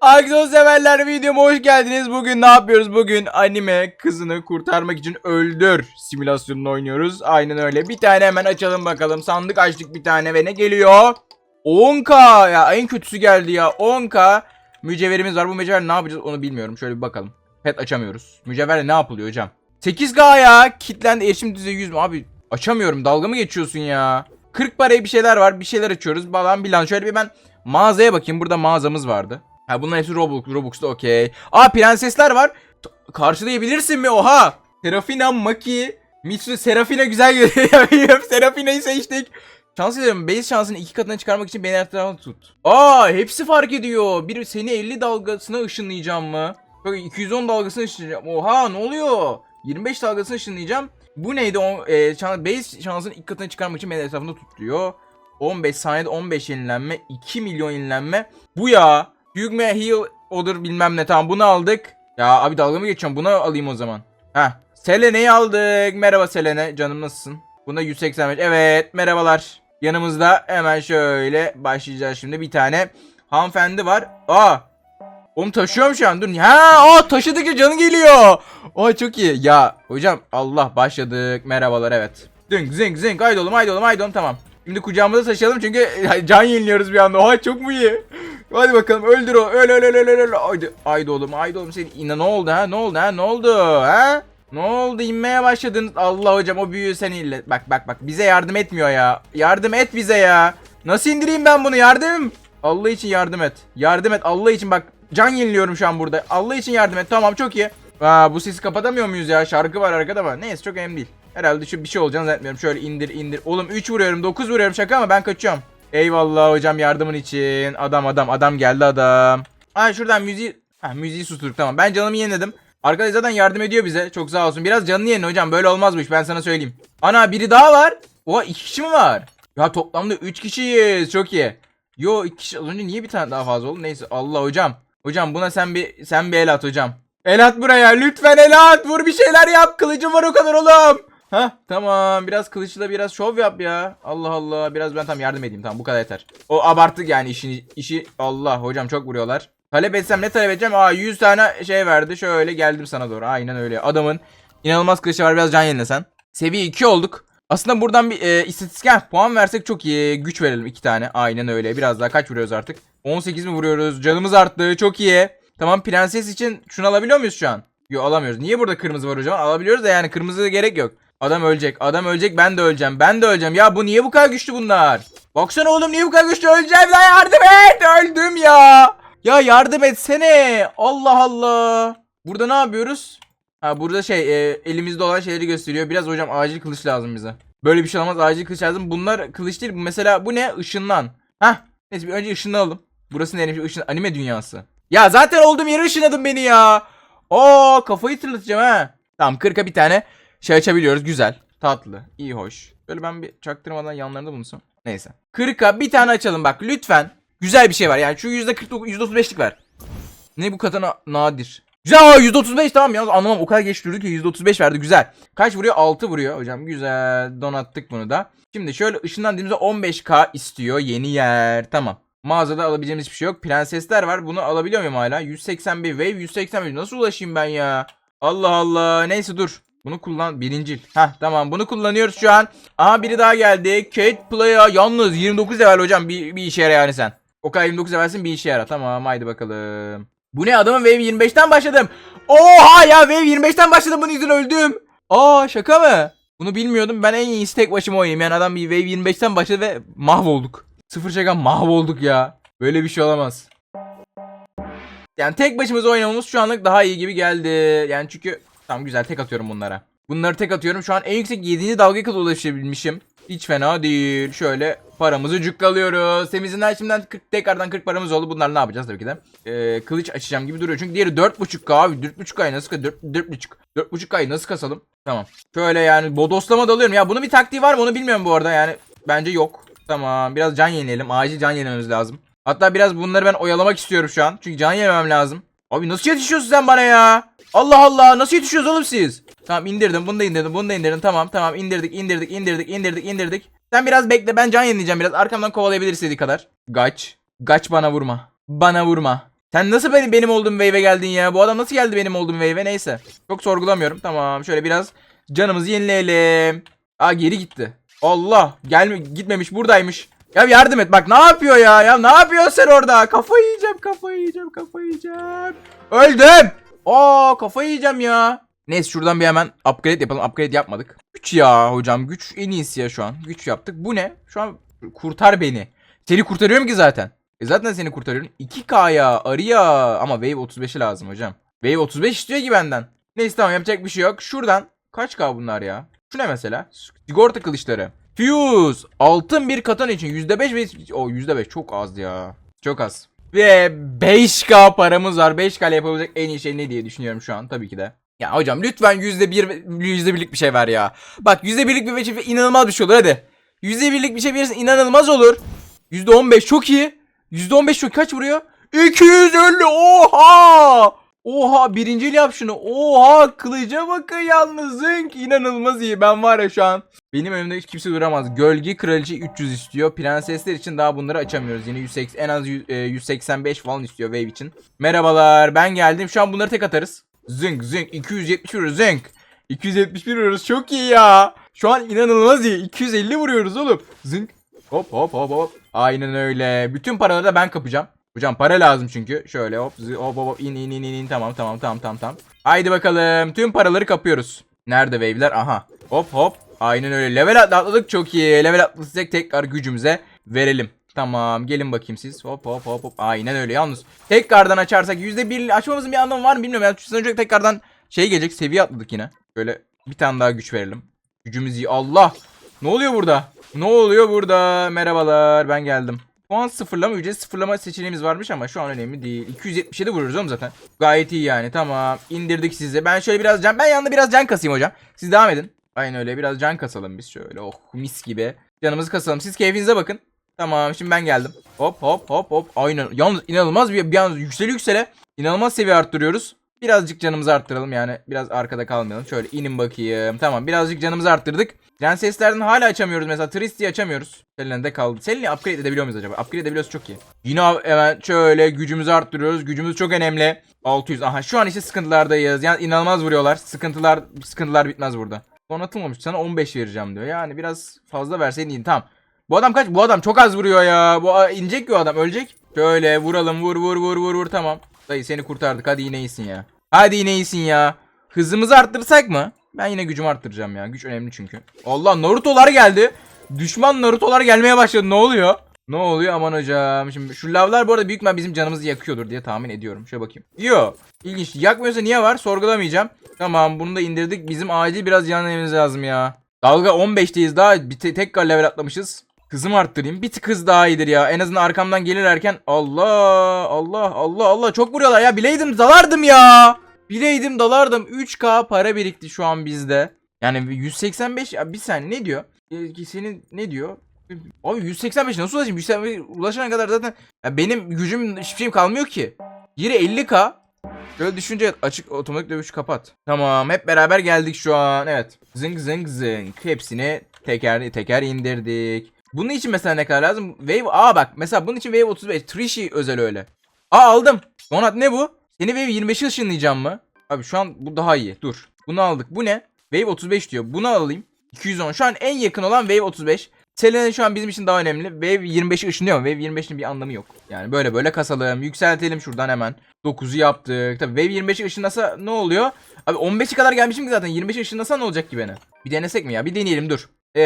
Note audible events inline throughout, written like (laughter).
Akson severler videoma hoş geldiniz. Bugün ne yapıyoruz? Bugün anime kızını kurtarmak için öldür simülasyonunu oynuyoruz. Aynen öyle. Bir tane hemen açalım bakalım. Sandık açtık bir tane ve ne geliyor? 10k ya en kötüsü geldi ya 10k mücevherimiz var. Bu mücevher ne yapacağız onu bilmiyorum. Şöyle bir bakalım. Pet açamıyoruz. Mücevherle ne yapılıyor hocam? 8k ya kitlendi erişim düzeyi 100 mü? Abi açamıyorum dalga mı geçiyorsun ya? 40 paraya bir şeyler var bir şeyler açıyoruz. Balan bilan şöyle bir ben mağazaya bakayım. Burada mağazamız vardı. Ha bunların hepsi Robux. Robux'ta okey. Aa prensesler var. T- Karşılayabilirsin mi? Oha. Serafina, Maki, Mitsu, Serafina güzel görünüyor. (laughs) Serafina'yı seçtik. Şans ediyorum. Base şansını iki katına çıkarmak için beni etrafına tut. Aa hepsi fark ediyor. Bir seni 50 dalgasına ışınlayacağım mı? Yok 210 dalgasına ışınlayacağım. Oha ne oluyor? 25 dalgasına ışınlayacağım. Bu neydi? O, e, şans, base şansını iki katına çıkarmak için beni etrafında tut diyor. 15 saniyede 15 yenilenme. 2 milyon yenilenme. Bu ya. Hugme Heal odur bilmem ne. Tamam bunu aldık. Ya abi dalga mı geçiyorum? Bunu alayım o zaman. Heh. Selene'yi aldık. Merhaba Selene. Canım nasılsın? Bunda 185. Evet merhabalar. Yanımızda hemen şöyle başlayacağız şimdi. Bir tane hanımefendi var. Aa. Oğlum taşıyorum şu an. Dur. Ha, aa taşıdıkça canı geliyor. Aa çok iyi. Ya hocam Allah başladık. Merhabalar evet. Zing zing zing. Haydi oğlum haydi oğlum haydi oğlum tamam. Şimdi kucağımıza taşıyalım çünkü can yeniliyoruz bir anda. Oha çok mu iyi? Hadi bakalım öldür o. Öl öl öl öl öl. Haydi, haydi oğlum haydi oğlum. Senin ina ne oldu ha? Ne oldu ha? Ne oldu ha? Ne oldu? İnmeye başladın. Allah hocam o büyüğü sen ille. Bak bak bak bize yardım etmiyor ya. Yardım et bize ya. Nasıl indireyim ben bunu? Yardım. Allah için yardım et. Yardım et Allah için bak. Can yeniliyorum şu an burada. Allah için yardım et. Tamam çok iyi. Aa, bu sesi kapatamıyor muyuz ya? Şarkı var arkada var. Neyse çok önemli değil. Herhalde şu bir şey olacağını zannetmiyorum. Şöyle indir indir. Oğlum 3 vuruyorum 9 vuruyorum şaka ama ben kaçıyorum. Eyvallah hocam yardımın için. Adam adam adam geldi adam. Aa şuradan müziği... Ha müziği susturduk tamam. Ben canımı yeniledim. Arkadaş zaten yardım ediyor bize. Çok sağ olsun. Biraz canını yenile hocam. Böyle olmaz bu iş. Ben sana söyleyeyim. Ana biri daha var. Oha iki kişi mi var? Ya toplamda 3 kişiyiz. Çok iyi. Yo iki kişi. Az önce niye bir tane daha fazla oldu? Neyse Allah hocam. Hocam buna sen bir sen bir el at hocam. El at buraya. Lütfen el at. Vur bir şeyler yap. Kılıcım var o kadar oğlum. Ha tamam biraz kılıçla biraz şov yap ya. Allah Allah biraz ben tam yardım edeyim tamam bu kadar yeter. O abarttık yani işini işi Allah hocam çok vuruyorlar. Talep etsem ne talep edeceğim? Aa 100 tane şey verdi. Şöyle geldim sana doğru. Aynen öyle. Adamın inanılmaz kılıcı var. Biraz can yenilesen. Seviye 2 olduk. Aslında buradan bir e, istatistik puan versek çok iyi. Güç verelim 2 tane. Aynen öyle. Biraz daha kaç vuruyoruz artık? 18 mi vuruyoruz? Canımız arttı. Çok iyi. Tamam prenses için şunu alabiliyor muyuz şu an? Yok alamıyoruz. Niye burada kırmızı var hocam? Alabiliyoruz da yani kırmızı gerek yok. Adam ölecek. Adam ölecek. Ben de öleceğim. Ben de öleceğim. Ya bu niye bu kadar güçlü bunlar? Baksana oğlum niye bu kadar güçlü? Öleceğim lan yardım et. Öldüm ya. Ya yardım etsene. Allah Allah. Burada ne yapıyoruz? Ha burada şey e, elimizde olan şeyleri gösteriyor. Biraz hocam acil kılıç lazım bize. Böyle bir şey olmaz. Acil kılıç lazım. Bunlar kılıç değil. Mesela bu ne? Işınlan. Hah. Neyse bir önce ışınlanalım. Burası neymiş? Işın anime dünyası. Ya zaten olduğum yere ışınladın beni ya. Oo kafayı tırlatacağım ha. Tamam 40'a bir tane şey açabiliyoruz. Güzel. Tatlı. iyi hoş. Böyle ben bir çaktırmadan yanlarında bulunsam. Neyse. 40'a bir tane açalım bak lütfen. Güzel bir şey var. Yani şu %49 %35'lik ver. Ne bu katana nadir. Güzel aa, %35 tamam ya anlamam o kadar geç durdu ki %35 verdi güzel. Kaç vuruyor? 6 vuruyor hocam güzel donattık bunu da. Şimdi şöyle ışından dediğimizde 15k istiyor yeni yer tamam. Mağazada alabileceğimiz hiçbir şey yok. Prensesler var. Bunu alabiliyor muyum hala? 181 wave 181. Nasıl ulaşayım ben ya? Allah Allah. Neyse dur. Bunu kullan. Birincil. Heh tamam. Bunu kullanıyoruz şu an. Aha biri daha geldi. Kate Playa. Yalnız 29 level hocam. Bir, bir işe yara yani sen. O kadar 29 levelsin bir işe yara. Tamam haydi bakalım. Bu ne adamın wave 25'ten başladım. Oha ya wave 25'ten başladım bunun yüzünden öldüm. Aa şaka mı? Bunu bilmiyordum. Ben en iyisi tek başıma oynayayım. Yani adam bir wave 25'ten başladı ve mahvolduk. Sıfır şaka mahvolduk ya. Böyle bir şey olamaz. Yani tek başımıza oynamamız şu anlık daha iyi gibi geldi. Yani çünkü tamam güzel tek atıyorum bunlara. Bunları tek atıyorum. Şu an en yüksek 7. dalga kadar ulaşabilmişim. Hiç fena değil. Şöyle paramızı cukkalıyoruz. Temizinden şimdiden 40, tekrardan 40 paramız oldu. Bunlar ne yapacağız tabii ki de. Ee, kılıç açacağım gibi duruyor. Çünkü diğeri 4.5k abi. 4.5k'yı nasıl 4.5 4.5k'yı nasıl kasalım? Tamam. Şöyle yani bodoslama dalıyorum. Ya bunun bir taktiği var mı onu bilmiyorum bu arada. Yani bence yok. Tamam. Biraz can yenileyelim. Acil can yenilememiz lazım. Hatta biraz bunları ben oyalamak istiyorum şu an. Çünkü can yenemem lazım. Abi nasıl yetişiyorsun sen bana ya? Allah Allah nasıl yetişiyorsunuz oğlum siz? Tamam indirdim bunu da indirdim bunu da indirdim tamam tamam indirdik indirdik indirdik indirdik indirdik. Sen biraz bekle ben can yenileyeceğim biraz arkamdan kovalayabilir istediği kadar. Gaç. Gaç bana vurma. Bana vurma. Sen nasıl benim, benim olduğum wave'e geldin ya? Bu adam nasıl geldi benim olduğum wave'e? Neyse. Çok sorgulamıyorum. Tamam şöyle biraz canımızı yenileyelim. Aa geri gitti. Allah gelme gitmemiş buradaymış. Ya yardım et bak ne yapıyor ya? Ya ne yapıyorsun sen orada? Kafayı yiyeceğim kafayı yiyeceğim kafayı yiyeceğim. Öldüm. Aa kafayı yiyeceğim ya. Neyse şuradan bir hemen upgrade yapalım. Upgrade yapmadık. Güç ya hocam. Güç en iyisi ya şu an. Güç yaptık. Bu ne? Şu an kurtar beni. Seni kurtarıyorum ki zaten. E zaten seni kurtarıyorum. 2K'ya arıya. Ama Wave 35'i lazım hocam. Wave 35 istiyor ki benden. Neyse tamam yapacak bir şey yok. Şuradan kaç K bunlar ya? Şu ne mesela? Sigorta kılıçları. Fuse. Altın bir katan için %5 ve... O %5 çok az ya. Çok az. Ve 5K paramız var. 5K ile yapabilecek en iyi şey ne diye düşünüyorum şu an tabii ki de. Ya hocam lütfen %1 %1'lik bir şey ver ya. Bak %1'lik bir şey inanılmaz bir şey olur hadi. %1'lik bir şey verirsen inanılmaz olur. %15 çok iyi. %15 çok kaç vuruyor? 250 oha! Oha birincil yap şunu. Oha kılıca bakın yalnız zınk. İnanılmaz iyi. Ben var ya şu an. Benim önümde hiç kimse duramaz. Gölge kraliçe 300 istiyor. Prensesler için daha bunları açamıyoruz. Yine 180, en az yüz- e, 185 falan istiyor wave için. Merhabalar ben geldim. Şu an bunları tek atarız. Zınk zınk 271 zınk. 271 vuruyoruz çok iyi ya. Şu an inanılmaz iyi. 250 vuruyoruz oğlum. Zınk. Hop hop hop hop. Aynen öyle. Bütün paraları da ben kapacağım. Hocam para lazım çünkü. Şöyle hop hop hop, in in in in tamam tamam tamam tamam tamam. Haydi bakalım. Tüm paraları kapıyoruz. Nerede wave'ler? Aha. Hop hop. Aynen öyle. Level atladık çok iyi. Level atlasak tekrar gücümüze verelim. Tamam gelin bakayım siz. Hop hop hop hop. Aynen öyle yalnız. Tekrardan açarsak %1 açmamızın bir anlamı var mı bilmiyorum. Yani önce tekrardan şey gelecek seviye atladık yine. Böyle bir tane daha güç verelim. Gücümüz iyi. Allah. Ne oluyor burada? Ne oluyor burada? Merhabalar ben geldim. Puan sıfırlama ücret sıfırlama seçeneğimiz varmış ama şu an önemli değil. 277 vuruyoruz oğlum zaten. Gayet iyi yani tamam. indirdik sizi. Ben şöyle biraz can ben yanında biraz can kasayım hocam. Siz devam edin. Aynen öyle biraz can kasalım biz şöyle. Oh mis gibi. Canımızı kasalım. Siz keyfinize bakın. Tamam şimdi ben geldim. Hop hop hop hop. Aynen. Yalnız inanılmaz bir, bir yalnız yükseli yüksele. İnanılmaz seviye arttırıyoruz. Birazcık canımızı arttıralım yani biraz arkada kalmayalım. Şöyle inin bakayım. Tamam birazcık canımızı arttırdık. Prenseslerden hala açamıyoruz mesela. Tristy'yi açamıyoruz. Selin'de kaldı. Selin'i upgrade edebiliyor muyuz acaba? Upgrade edebiliyoruz çok iyi. Yine hemen şöyle gücümüzü arttırıyoruz. Gücümüz çok önemli. 600. Aha şu an işte sıkıntılardayız. Yani inanılmaz vuruyorlar. Sıkıntılar sıkıntılar bitmez burada. Donatılmamış. Sana 15 vereceğim diyor. Yani biraz fazla verseydin iyi. Tamam. Bu adam kaç? Bu adam çok az vuruyor ya. Bu inecek o adam. Ölecek. Şöyle vuralım. Vur vur vur vur vur. Tamam. Dayı seni kurtardık. Hadi yine iyisin ya. Hadi yine iyisin ya. Hızımızı arttırsak mı? Ben yine gücümü arttıracağım ya. Güç önemli çünkü. Allah Naruto'lar geldi. Düşman Naruto'lar gelmeye başladı. Ne oluyor? Ne oluyor aman hocam. Şimdi şu lavlar bu arada büyük ihtimal bizim canımızı yakıyordur diye tahmin ediyorum. Şöyle bakayım. Yo. İlginç. Yakmıyorsa niye var? Sorgulamayacağım. Tamam bunu da indirdik. Bizim acil biraz yanmamız lazım ya. Dalga 15'teyiz daha. Bir te- tekrar level atlamışız. Hızımı arttırayım. Bir tık hız daha iyidir ya. En azından arkamdan gelirlerken Allah Allah Allah Allah çok vuruyorlar ya. Bileydim dalardım ya. Bileydim dalardım. 3K para birikti şu an bizde. Yani 185 ya bir saniye ne diyor? Ee, senin ne diyor? Abi 185 nasıl ulaşayım? 185 ulaşana kadar zaten ya benim gücüm hiçbir şeyim kalmıyor ki. Yeri 50k. Şöyle düşünce açık otomatik dövüş kapat. Tamam hep beraber geldik şu an. Evet. Zınk zınk zınk. Hepsini teker teker indirdik. Bunun için mesela ne kadar lazım? Wave Aa bak mesela bunun için Wave 35. Trişi özel öyle. Aa aldım. Donat ne bu? Seni Wave 25'i ışınlayacağım mı? Abi şu an bu daha iyi. Dur. Bunu aldık. Bu ne? Wave 35 diyor. Bunu alayım. 210. Şu an en yakın olan Wave 35. Selene şu an bizim için daha önemli. Wave 25'i ışınlıyor mu? Wave 25'in bir anlamı yok. Yani böyle böyle kasalım. Yükseltelim şuradan hemen. 9'u yaptık. Tabii Wave 25'i ışınlasa ne oluyor? Abi 15'e kadar gelmişim ki zaten. 25'i ışınlasa ne olacak ki beni? Bir denesek mi ya? Bir deneyelim dur. E,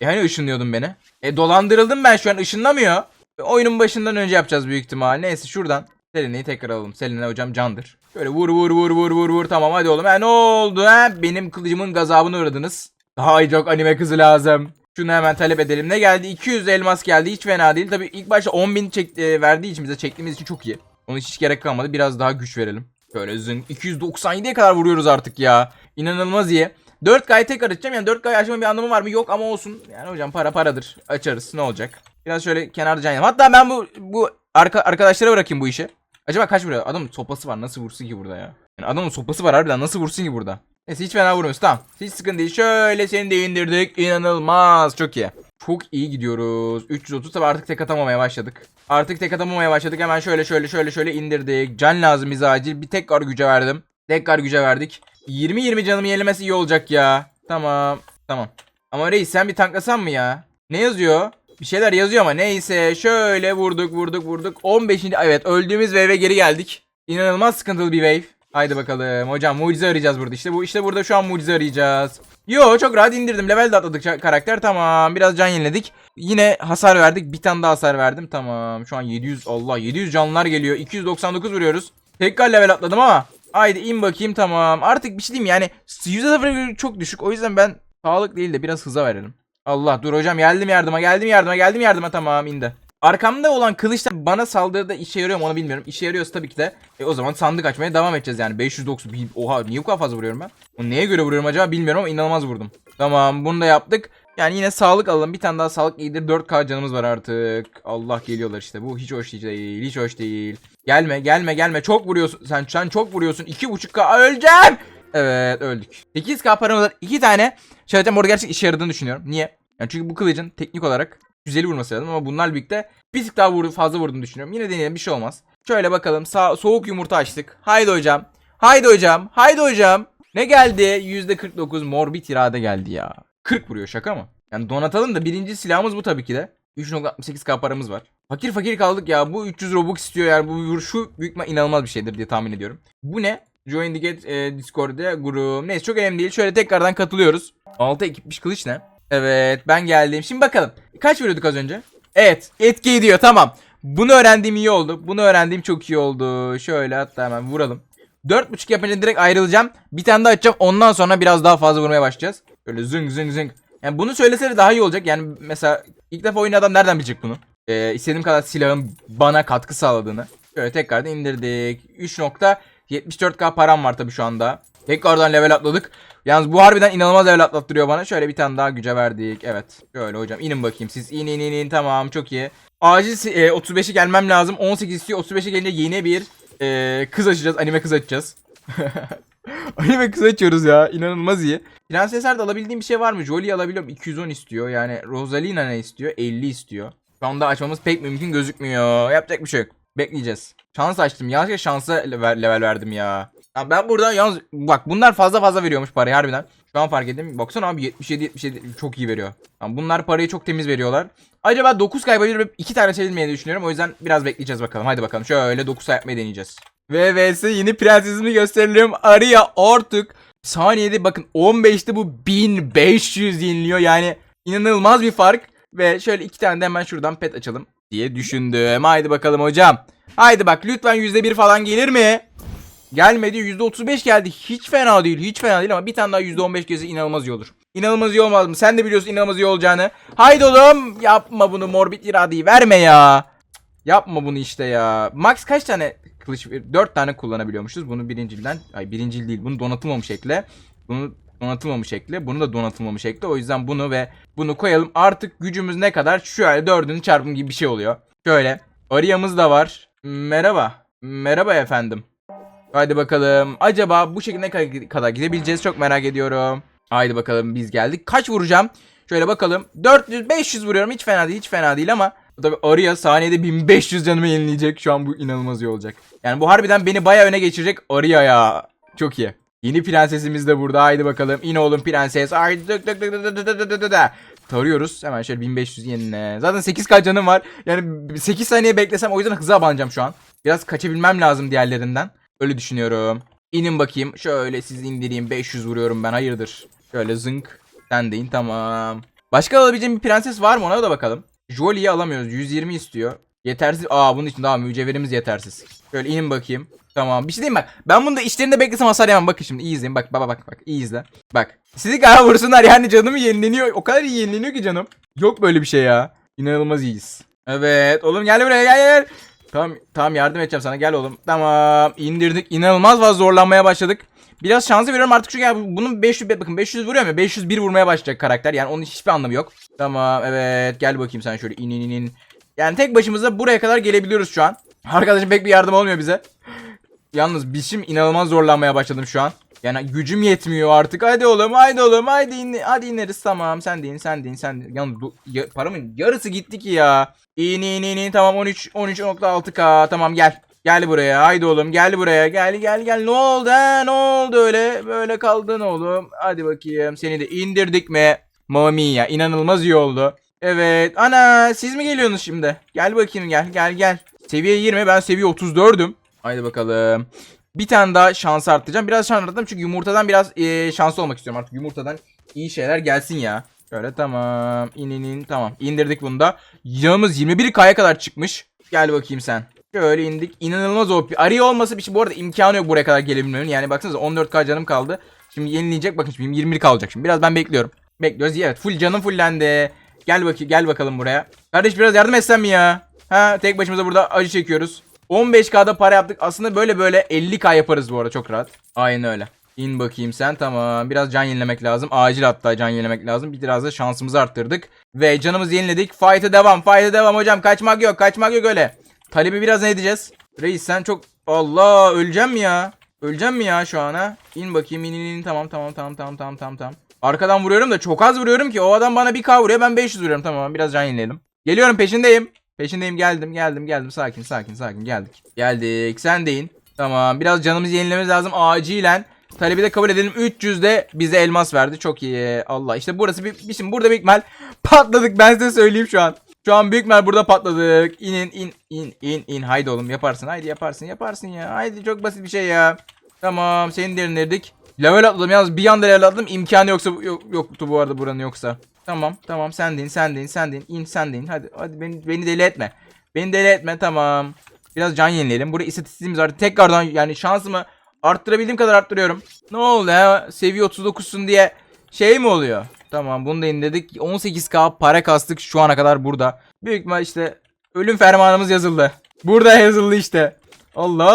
e hani ışınlıyordun beni? E dolandırıldım ben şu an ışınlamıyor. E, oyunun başından önce yapacağız büyük ihtimal. Neyse şuradan Selene'yi tekrar alalım. Selene hocam candır. Şöyle vur vur vur vur vur vur. Tamam hadi oğlum. Ha ne oldu ha? Benim kılıcımın gazabına uğradınız. Daha çok anime kızı lazım. Şunu hemen talep edelim. Ne geldi? 200 elmas geldi. Hiç fena değil. Tabii ilk başta 10.000 çek, e, verdiği için bize çektiğimiz için çok iyi. Onun hiç gerek kalmadı. Biraz daha güç verelim. Şöyle zın. 297'ye kadar vuruyoruz artık ya. İnanılmaz iyi. 4K'yı tekrar açacağım. Yani 4K'yı açmanın bir anlamı var mı? Yok ama olsun. Yani hocam para paradır. Açarız. Ne olacak? Biraz şöyle kenarda can. Hatta ben bu bu arka, arkadaşlara bırakayım bu işi. Acaba kaç vuruyor? Adamın sopası var. Nasıl vursun ki burada ya? Yani adamın sopası var harbiden. Nasıl vursun ki burada? Neyse hiç fena vurmuyoruz. Tamam. Hiç sıkıntı değil. Şöyle seni de indirdik. İnanılmaz. Çok iyi. Çok iyi gidiyoruz. 330 tabi artık tek atamamaya başladık. Artık tek atamamaya başladık. Hemen şöyle şöyle şöyle şöyle indirdik. Can lazım bize acil. Bir tekrar güce verdim. Tekrar güce verdik. 20-20 canımı yenilemesi iyi olacak ya. Tamam. Tamam. Ama reis sen bir tanklasan mı ya? Ne yazıyor? Bir şeyler yazıyor ama neyse. Şöyle vurduk vurduk vurduk. 15. Evet öldüğümüz wave'e geri geldik. İnanılmaz sıkıntılı bir wave. Haydi bakalım. Hocam mucize arayacağız burada. İşte bu işte burada şu an mucize arayacağız. Yo çok rahat indirdim. Level de atladık karakter. Tamam. Biraz can yeniledik. Yine hasar verdik. Bir tane daha hasar verdim. Tamam. Şu an 700 Allah 700 canlılar geliyor. 299 vuruyoruz. Tekrar level atladım ama. Haydi in bakayım tamam. Artık bir şey diyeyim yani %0 çok düşük. O yüzden ben sağlık değil de biraz hıza verelim. Allah dur hocam geldim yardıma geldim yardıma geldim yardıma tamam indi. Arkamda olan kılıçlar bana saldırıda işe yarıyor mu onu bilmiyorum. İşe yarıyorsa tabii ki de e, o zaman sandık açmaya devam edeceğiz yani. 590 bin- oha niye bu kadar fazla vuruyorum ben? O neye göre vuruyorum acaba bilmiyorum ama inanılmaz vurdum. Tamam bunu da yaptık. Yani yine sağlık alalım. Bir tane daha sağlık iyidir. 4K canımız var artık. Allah geliyorlar işte. Bu hiç hoş değil. Hiç hoş değil. Gelme gelme gelme. Çok vuruyorsun. Sen sen çok vuruyorsun. 2.5K öleceğim. Evet öldük. 8K paramız var. 2 tane. Şöyle orada gerçekten işe yaradığını düşünüyorum. Niye? Yani çünkü bu kılıcın teknik olarak güzeli vurması lazım ama bunlarla birlikte bir tık daha vurdu, fazla vurduğunu düşünüyorum. Yine deneyelim bir şey olmaz. Şöyle bakalım. Sağ, soğuk yumurta açtık. Haydi hocam. Haydi hocam. Haydi hocam. Ne geldi? %49 mor bir tirade geldi ya. 40 vuruyor şaka mı? Yani donatalım da birinci silahımız bu tabii ki de. 3.68k paramız var. Fakir fakir kaldık ya. Bu 300 Robux istiyor yani. Bu vuruşu büyük inanılmaz bir şeydir diye tahmin ediyorum. Bu ne? Join the Get e, Discord'da grup. Neyse çok önemli değil. Şöyle tekrardan katılıyoruz. 6 ekipmiş kılıç ne? Evet ben geldim. Şimdi bakalım. Kaç veriyorduk az önce? Evet etki ediyor tamam. Bunu öğrendiğim iyi oldu. Bunu öğrendiğim çok iyi oldu. Şöyle hatta hemen vuralım. 4.5 yapınca direkt ayrılacağım. Bir tane daha açacağım. Ondan sonra biraz daha fazla vurmaya başlayacağız. Böyle zıng zıng zıng. Yani bunu söyleseydi daha iyi olacak. Yani mesela ilk defa oynayan adam nereden bilecek bunu? Ee, istediğim kadar silahın bana katkı sağladığını. Şöyle tekrardan indirdik. 3.74k param var tabii şu anda. Tekrardan level atladık. Yalnız bu harbiden inanılmaz level atlattırıyor bana. Şöyle bir tane daha güce verdik. Evet. Şöyle hocam inin bakayım. Siz in in in in. Tamam çok iyi. Acil e, 35'e gelmem lazım. 18 istiyor. 35'e gelince yeni bir e, kız açacağız. Anime kız açacağız. (laughs) Anime kız açıyoruz ya. İnanılmaz iyi. Prensesler de alabildiğim bir şey var mı? Jolie alabiliyorum. 210 istiyor. Yani Rosalina ne istiyor? 50 istiyor. Şu anda açmamız pek mümkün gözükmüyor. Yapacak bir şey yok. Bekleyeceğiz. Şans açtım. Yanlışlıkla şansa level, level verdim ya. ya. Ben burada yalnız bak bunlar fazla fazla veriyormuş parayı harbiden. Şu an fark ettim. Baksana abi 77 77 çok iyi veriyor. Yani bunlar parayı çok temiz veriyorlar. Acaba 9 kaybedilir 2 tane çevirmeyi düşünüyorum. O yüzden biraz bekleyeceğiz bakalım. Hadi bakalım. Şöyle 9 yapmayı deneyeceğiz. Ve vs yeni prensesimi gösterelim. Arya artık saniyede bakın 15'te bu 1500 yeniliyor. Yani inanılmaz bir fark. Ve şöyle iki tane de hemen şuradan pet açalım diye düşündüm. Haydi bakalım hocam. Haydi bak lütfen %1 falan gelir mi? Gelmedi %35 geldi. Hiç fena değil. Hiç fena değil ama bir tane daha %15 gelse inanılmaz iyi olur. İnanılmaz iyi olmaz mı? Sen de biliyorsun inanılmaz iyi olacağını. Haydi oğlum. Yapma bunu morbid iradeyi verme ya. Yapma bunu işte ya. Max kaç tane kılıç? 4 tane kullanabiliyormuşuz. Bunu birincilden. Ay birincil değil. Bunu donatılmamış ekle. Bunu donatılmamış ekle. Bunu da donatılmamış ekle. O yüzden bunu ve bunu koyalım. Artık gücümüz ne kadar? Şöyle dördünün çarpımı gibi bir şey oluyor. Şöyle. Ariyamız da var. Merhaba. Merhaba efendim. Haydi bakalım. Acaba bu şekilde ne kadar- gidebileceğiz çok merak ediyorum. Haydi bakalım biz geldik. Kaç vuracağım? Şöyle bakalım. 400 500 vuruyorum. Hiç fena değil, hiç fena değil ama tabii Arya saniyede 1500 canımı yenileyecek. Şu an bu inanılmaz iyi olacak. Yani bu harbiden beni baya öne geçirecek Arya ya. Çok iyi. Yeni prensesimiz de burada. Haydi bakalım. İn oğlum prenses. Haydi dök dök dök dök dök dök dök dök Tarıyoruz. Hemen şöyle 1500 yenine. Zaten 8k canım var. Yani 8 saniye beklesem o yüzden hıza abanacağım şu an. Biraz kaçabilmem lazım diğerlerinden. Öyle düşünüyorum. İnin bakayım. Şöyle sizi indireyim. 500 vuruyorum ben. Hayırdır? Şöyle zınk. Sen deyin. Tamam. Başka alabileceğim bir prenses var mı? Ona da bakalım. Jolie'yi alamıyoruz. 120 istiyor. Yetersiz. Aa bunun için daha mücevherimiz yetersiz. Şöyle inin bakayım. Tamam. Bir şey diyeyim bak. Ben bunu da işlerinde beklesem hasar yemem. Bakın şimdi iyi izleyin. Bak baba bak bak. iyi izle. Bak. Sizi galiba vursunlar yani canımı yenileniyor. O kadar iyi yenileniyor ki canım. Yok böyle bir şey ya. İnanılmaz iyiyiz. Evet. Oğlum gel buraya gel gel. Tamam tamam yardım edeceğim sana gel oğlum. Tamam indirdik. İnanılmaz fazla zorlanmaya başladık. Biraz şansı veriyorum artık çünkü yani bunun 500 bakın 500 vuruyor mu? 501 vurmaya başlayacak karakter. Yani onun hiçbir anlamı yok. Tamam evet gel bakayım sen şöyle in in, in. Yani tek başımıza buraya kadar gelebiliyoruz şu an. Arkadaşım pek bir yardım olmuyor bize. Yalnız biz şimdi inanılmaz zorlanmaya başladım şu an. Yani gücüm yetmiyor artık. Hadi oğlum haydi oğlum haydi in, hadi ineriz tamam. Sen de in sen de in sen de. Yalnız bu- ya, paramın yarısı gitti ki ya. İn in in in tamam 13 13.6k tamam gel. Gel buraya haydi oğlum gel buraya gel gel gel ne oldu ha ne oldu öyle böyle kaldın oğlum hadi bakayım seni de indirdik mi Mamma mia inanılmaz iyi oldu Evet ana siz mi geliyorsunuz şimdi gel bakayım gel gel gel Seviye 20 ben seviye 34'üm Haydi bakalım bir tane daha şans arttıracağım biraz şans arttırdım çünkü yumurtadan biraz eee, şanslı olmak istiyorum artık yumurtadan iyi şeyler gelsin ya Şöyle tamam in in tamam indirdik bunu da Yağımız 21k'ya kadar çıkmış Gel bakayım sen Şöyle indik. İnanılmaz OP. Araya olmasa bir şey. Bu arada imkanı yok buraya kadar gelebilmemin. Yani baksanıza 14k canım kaldı. Şimdi yenileyecek. Bakın şimdi 21 kalacak şimdi. Biraz ben bekliyorum. Bekliyoruz. Evet full canım fullendi. Gel bakayım gel bakalım buraya. Kardeş biraz yardım etsem mi ya? Ha tek başımıza burada acı çekiyoruz. 15k'da para yaptık. Aslında böyle böyle 50k yaparız bu arada çok rahat. Aynen öyle. İn bakayım sen tamam. Biraz can yenilemek lazım. Acil hatta can yenilemek lazım. Biraz da şansımızı arttırdık. Ve canımızı yeniledik. Fight'a devam. Fight'a devam hocam. Kaçmak yok. Kaçmak yok öyle. Talebi biraz ne edeceğiz? Reis sen çok... Allah öleceğim mi ya? Öleceğim mi ya şu an ha? İn bakayım in in in tamam tamam tamam tamam tamam tamam. Arkadan vuruyorum da çok az vuruyorum ki o adam bana bir k vuruyor ben 500 vuruyorum tamam biraz can yenileyelim. Geliyorum peşindeyim. Peşindeyim geldim geldim geldim sakin sakin sakin geldik. Geldik sen de in. Tamam biraz canımızı yenilememiz lazım acilen. Talebi de kabul edelim 300 de bize elmas verdi çok iyi. Allah işte burası bir, şimdi burada büyük (laughs) patladık ben size söyleyeyim şu an. Şu an büyük burada patladık. İnin in in in in. Haydi oğlum yaparsın. Haydi yaparsın yaparsın ya. Haydi çok basit bir şey ya. Tamam seni derinledik. Level atladım yalnız bir anda level atladım. imkanı yoksa yok, yoktu bu arada buranın yoksa. Tamam tamam sen de in sen de in sen de in. Sen de in. Hadi hadi beni, beni deli etme. Beni deli etme tamam. Biraz can yenileyelim. Burada istatistiğimiz artık tekrardan yani şansımı arttırabildiğim kadar arttırıyorum. Ne oldu ya? Seviye 39'sun diye şey mi oluyor? Tamam bunu da indirdik. 18k para kastık şu ana kadar burada. Büyük ihtimal işte ölüm fermanımız yazıldı. Burada yazıldı işte. Allah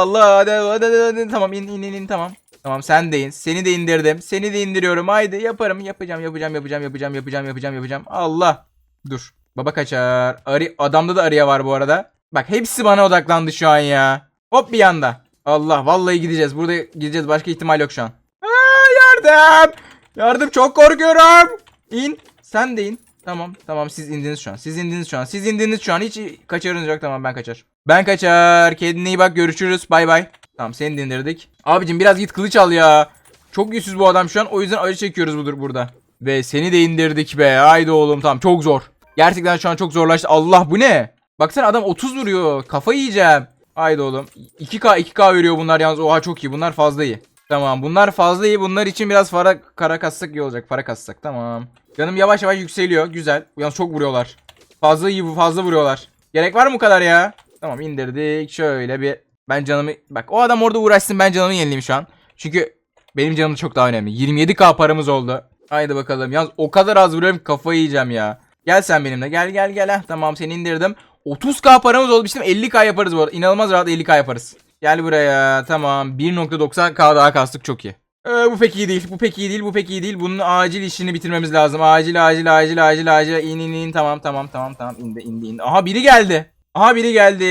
Allah hadi hadi hadi, hadi. tamam in in in in tamam. Tamam sen de in. Seni de indirdim. Seni de indiriyorum. Haydi yaparım. Yapacağım yapacağım yapacağım yapacağım yapacağım yapacağım yapacağım. Allah. Dur. Baba kaçar. Arı adamda da arıya var bu arada. Bak hepsi bana odaklandı şu an ya. Hop bir yanda. Allah vallahi gideceğiz. Burada gideceğiz. Başka ihtimal yok şu an. Aa, yardım. Yardım çok korkuyorum. İn. Sen de in. Tamam tamam siz indiniz şu an. Siz indiniz şu an. Siz indiniz şu an. Hiç kaçarınız yok. Tamam ben kaçar. Ben kaçar. Kendine iyi bak. Görüşürüz. Bay bay. Tamam seni de indirdik. Abicim biraz git kılıç al ya. Çok yüzsüz bu adam şu an. O yüzden acı çekiyoruz budur burada. Ve seni de indirdik be. Haydi oğlum tamam çok zor. Gerçekten şu an çok zorlaştı. Allah bu ne? Baksana adam 30 vuruyor. Kafayı yiyeceğim. Haydi oğlum. 2K 2K veriyor bunlar yalnız. Oha çok iyi. Bunlar fazla iyi. Tamam bunlar fazla iyi. Bunlar için biraz para kara kassak iyi olacak. Para kassak tamam. Canım yavaş yavaş yükseliyor. Güzel. Yalnız çok vuruyorlar. Fazla iyi fazla vuruyorlar. Gerek var mı bu kadar ya? Tamam indirdik. Şöyle bir ben canımı bak o adam orada uğraşsın ben canımı yenileyim şu an. Çünkü benim canım çok daha önemli. 27k paramız oldu. Haydi bakalım. Yalnız o kadar az vuruyorum kafayı yiyeceğim ya. Gel sen benimle. Gel gel gel. Heh, tamam seni indirdim. 30k paramız oldu. Bizim 50k yaparız bu arada. İnanılmaz rahat 50k yaparız. Gel buraya. Tamam. 1.90k daha kastık çok iyi. Ee, bu pek iyi değil. Bu pek iyi değil. Bu pek iyi değil. Bunun acil işini bitirmemiz lazım. Acil acil acil acil acil. İn in in. Tamam tamam tamam tamam. İndi indi indi. Aha biri geldi. Aha biri geldi.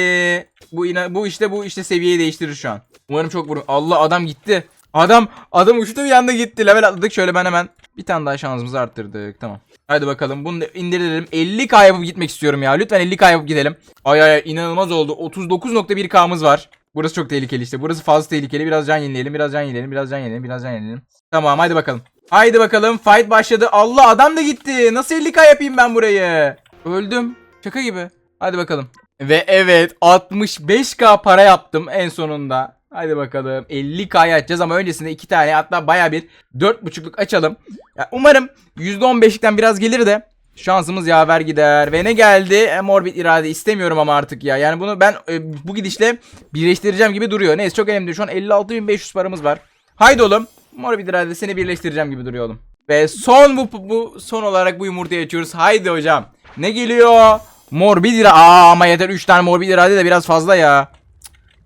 Bu bu işte bu işte seviyeyi değiştirir şu an. Umarım çok vurur. Allah adam gitti. Adam adam uçtu bir anda gitti. Level atladık. Şöyle ben hemen bir tane daha şansımızı arttırdık. Tamam. Hadi bakalım. Bunu indirelim. 50k yapıp gitmek istiyorum ya. Lütfen 50k yapıp gidelim. Ay ay, inanılmaz oldu. 39.1k'mız var. Burası çok tehlikeli işte. Burası fazla tehlikeli. Biraz can yenileyelim. Biraz can yenileyelim. Biraz can yenileyelim. Biraz can yenileyelim. Tamam hadi bakalım. Haydi bakalım. Fight başladı. Allah adam da gitti. Nasıl 50k yapayım ben burayı? Öldüm. Şaka gibi. Hadi bakalım. Ve evet 65k para yaptım en sonunda. Hadi bakalım 50k'ya açacağız ama öncesinde iki tane hatta baya bir 4.5'luk açalım. Ya umarım %15'likten biraz gelir de şansımız yaver gider. Ve ne geldi? E, morbid irade istemiyorum ama artık ya. Yani bunu ben e, bu gidişle birleştireceğim gibi duruyor. Neyse çok önemli değil. Şu an 56.500 paramız var. Haydi oğlum. Morbid irade seni birleştireceğim gibi duruyor oğlum. Ve son bu, bu son olarak bu yumurtayı açıyoruz. Haydi hocam. Ne geliyor? Morbid irade. Aa ama yeter 3 tane morbid irade de biraz fazla ya.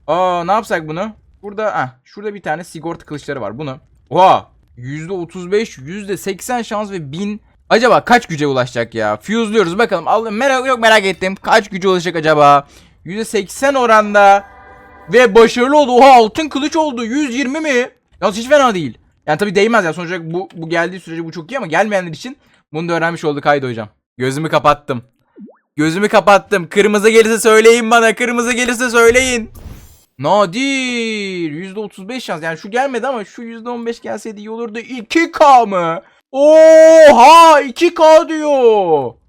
Aa ne yapsak bunu? Burada ah şurada bir tane sigorta kılıçları var. Bunu. Oha. %35, %80 şans ve 1000 Acaba kaç güce ulaşacak ya? Fuse'luyoruz bakalım. Al merak yok merak ettim. Kaç güce ulaşacak acaba? %80 oranda ve başarılı oldu. Oha altın kılıç oldu. 120 mi? Yalnız hiç fena değil. Yani tabii değmez ya. Sonuç olarak bu, bu geldiği sürece bu çok iyi ama gelmeyenler için bunu da öğrenmiş olduk Haydi hocam. Gözümü kapattım. Gözümü kapattım. Kırmızı gelirse söyleyin bana. Kırmızı gelirse söyleyin. Nadir. %35 şans. Yani şu gelmedi ama şu %15 gelseydi iyi olurdu. 2K mı? Oha 2K diyor.